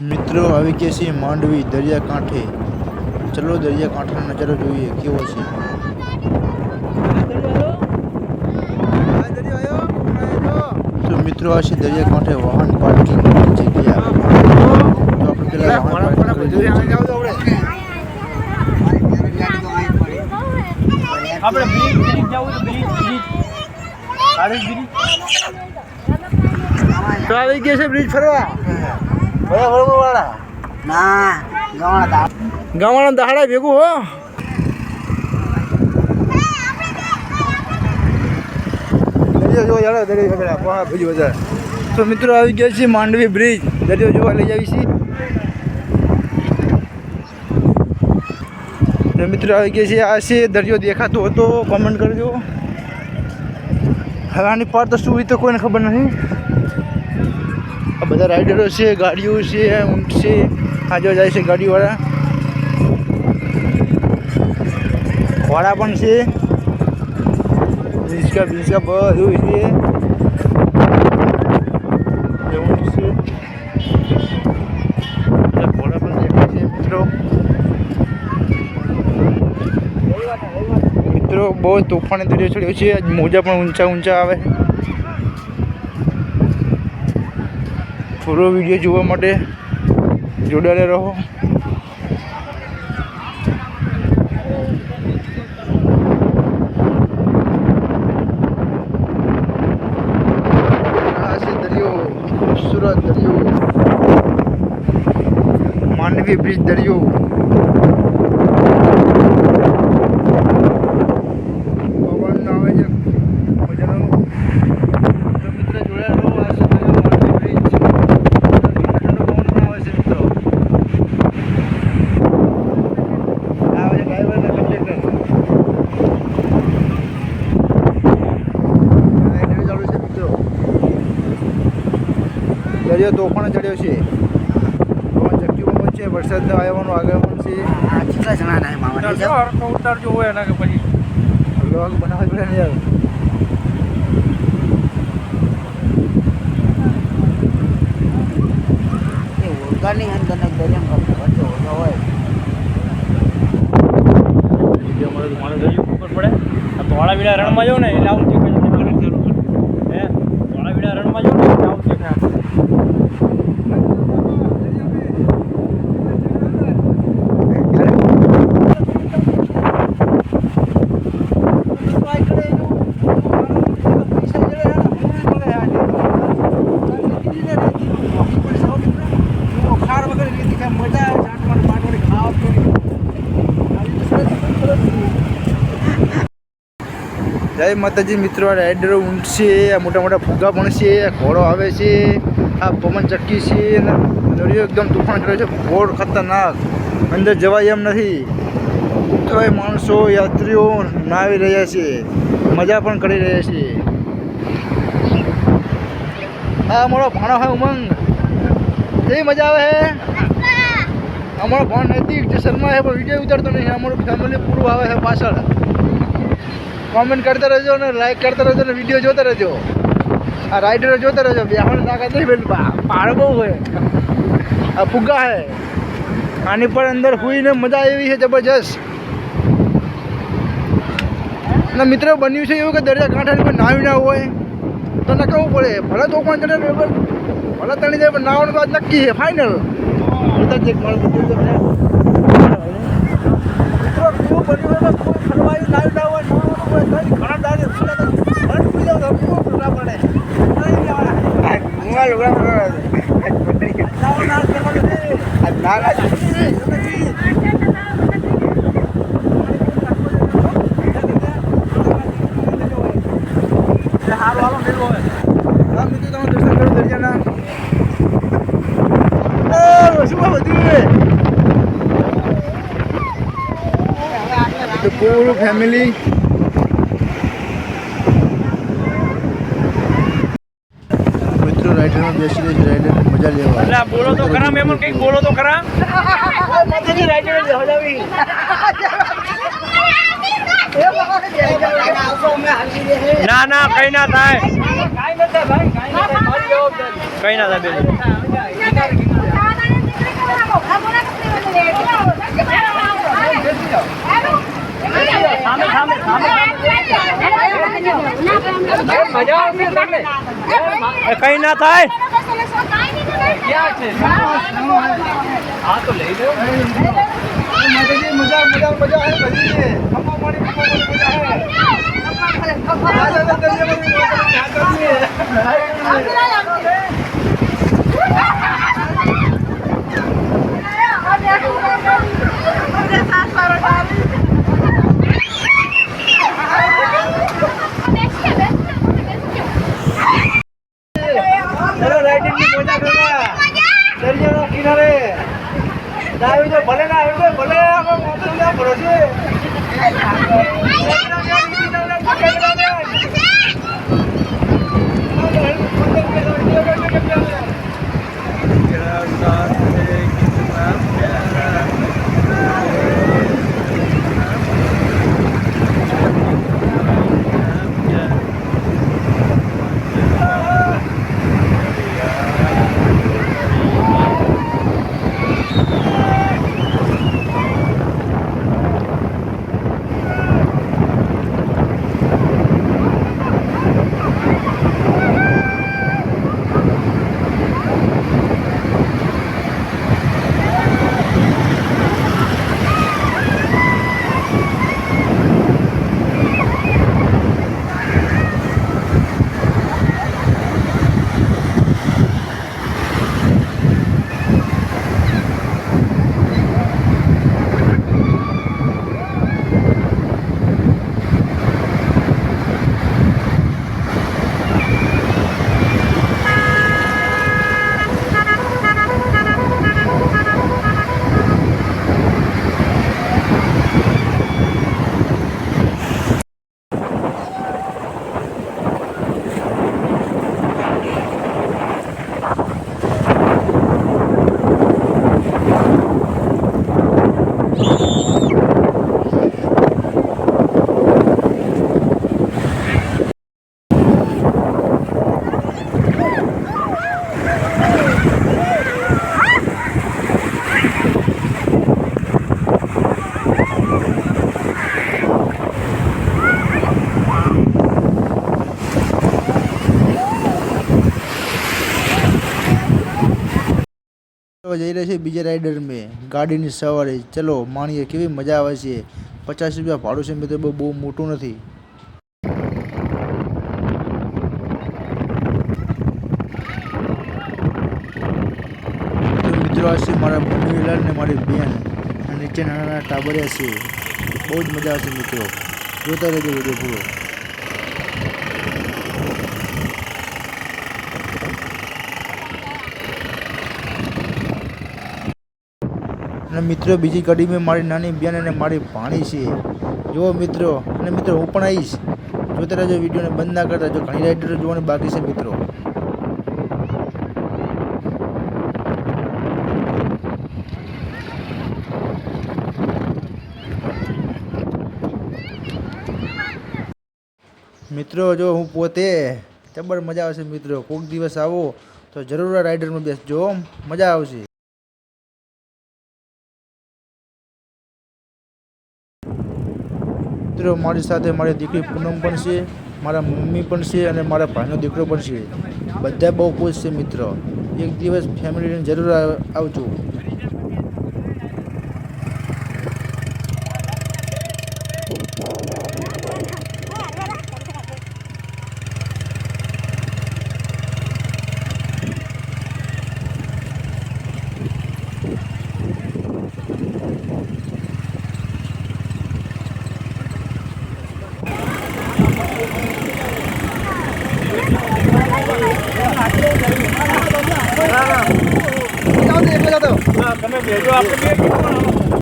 મિત્રો આવી ગયા છે માંડવી દરિયાકાંઠે. ચલો દરિયાકાંઠાનો નજારો જોઈએ કેવો છે? તો મિત્રો આ છે દરિયાકાંઠે વાહન પાર્કિંગની જગ્યા. તો આપણે પેલા વાહન પાર્કિંગ કરી દઈએ. આપણે બ્રિજ બ્રિજ જવું તો બ્રિજ બ્રિજ. આડે બ્રિજ. તો આવી ગયા છે બ્રિજ ફરવા? બરાબર વાળા ના ગવાણા ભેગું હો. દરિયો જોવા જાડે દરિયો પેલા બીજું વધારે તો મિત્રો આવી ગયા છે માંડવી બ્રિજ. દરિયો જોવા લઈ આવી છીએ. મિત્રો આવી ગયા છે આ છે દરિયો દેખાતો હતો. કોમેન્ટ કરજો. હવે આની પાર તો શું હોય તો કોઈને ખબર નથી. આ બધા રાઈડરો છે, ગાડીઓ છે ઊંટ છે. આ જાય છે ગાડીવાળા. ઘોડા પણ છે. રિસ્કા બિસ્કા બધું છે. મિત્રો. બહુ તોફાની દરિયો ચડ્યો છે. આજ મોજા પણ ઊંચા ઊંચા આવે. પૂરો વીડિયો જોવા માટે જોડાયેલા રહો. આ દરિયો. માંડવી બ્રિજ દરિયો પવન આવે છે મજાનો તો મિત્રો જોડાયેલા રહો આ છે દરિયો માંડવી બ્રિજ ઠંડો પવન પણ આવે છે મિત્રો આવે છે ડ્રાઈવર અને કંડક્ટર રાઈડર ચાલુ છે મિત્રો દરિયો તોફાન ચડ્યો છે. પવન ચક્કીઓ છે વરસાદ આવવાનું આગમન છે. કેટલા જણા ના મામા ઉતારજો હોય એના કે પછી. લોગ બનાવવા પડે ને યાર. એ ઓળખાની અંદર દરિયામાં હોય તો મારે ખબર પડે. આ ધોળા રણમાં જાઉં ને એટલે આવું દેખાય છે હે ધોળા વીડા રણમાં જાઉં ને એટલે આવું દેખાય જય માતાજી મિત્રો રાઈડરો ઊંટ છે, આ મોટા મોટા ફુગા પણ છે ઘોડો આવે છે, આ પવન ચક્કી છે, અને દરિયો એકદમ તુફાન કરે છે. ઘોડ ખતરનાક. અંદર જવાય એમ નથી. તો માણસો, યાત્રીઓ નાવી રહ્યા છે. મજા પણ કરી રહ્યા છે. આ મારો ભાણો હોય ઉમંગ. કેવી મજા આવે છે અમારો ભણ નથી. જે શર્મા છે વીડિયો ઉતારતો નહીં અમારું ફેમિલી પૂરું આવે છે પાછળ. કોમેન્ટ કરતા રહેજો ને લાઈક કરતા રહેજો ને વીડિયો જોતા રહેજો. આ રાઇડરો જોતા રહેજો. બેહણ તાકાત નહીં બેન. પહાડ બહુ હોય આ ફુગ્ગા હે. આની પર અંદર હુઈને મજા એવી છે જબરજસ્ત. અને મિત્રો, બન્યું છે એવું કે દરિયા કાંઠાની પર નાવી ના હોય? તો નકાવવું પડે? ભલે તો પણ ને ભલે તણી જાય, પણ નાવાનું તો નક્કી છે. ફાઇનલ મિત્રો કેવું બન્યું હોય તો કોઈ ફરવાયું નાવી ના હોય નાવાનું હોય તો ઘણા દાડે ભલે ફૂલી જાવ તો કેવું ફૂલા પડે? નહીં જવાના. પડે. નાવા पूरी फैमिली મિત્રો રાઇડરમાં બેસી રહી રાઇડર મજા લેવા એટલે બોલો તો ખરા મેમન કઈ બોલો તો ખરા મજાની રાઇડર હજાવી ના ના કઈ ના થાય કઈ ના થાય બેન કઈ ના થાય. મજા મજા મજા હે બધી છે ખમ્મા પાણી ખમ્મા પાણી મજા હે રાજા તો દરિયા માં માતાજી ચલો રાઇડિંગની મજા કરવા દરિયાના કિનારે આવી તો ભલે ના આવી તો ભલે આપણે મોટું ભરોસે જઈ રહ્યા છે બીજા રાઇડર મેં. ગાડીની સવારી. ચલો, માણીએ કેવી મજા આવે છે. પચાસ રૂપિયા ભાડું છે મિત્રો બહુ બહુ મોટું નથી તો મિત્રો આ છે મારા મમ્મીલાલ ને મારી બેન અને નીચે નાના નાના ટાબરિયા છે. બહુ જ મજા આવશે મિત્રો. જોતા રહેજો વીડિયો પૂરો. અને મિત્રો, બીજી ગાડીમાં મારી નાની બેન અને મારી ભાણી છે. જુઓ મિત્રો, અને મિત્રો, હું પણ આવીશ. જોતા રહેજો વિડીયોને બંધ ના કરતા, જો ઘણી રાઇડરો જોવાની બાકી છે મિત્રો. મિત્રો, જો હું પોતે જબર મજા આવશે મિત્રો. કોઈક દિવસ આવો તો જરૂર રાઇડરમાં બેસજો મજા આવશે. મિત્રો, મારી સાથે મારી દીકરી પૂનમ પણ છે, મારા મમ્મી પણ છે અને મારા ભાઈનો દીકરો પણ છે. બધા બહુ ખુશ છે મિત્રો. એક દિવસ ફેમિલીને જરૂર આવજો તમે બેજો આપણે બે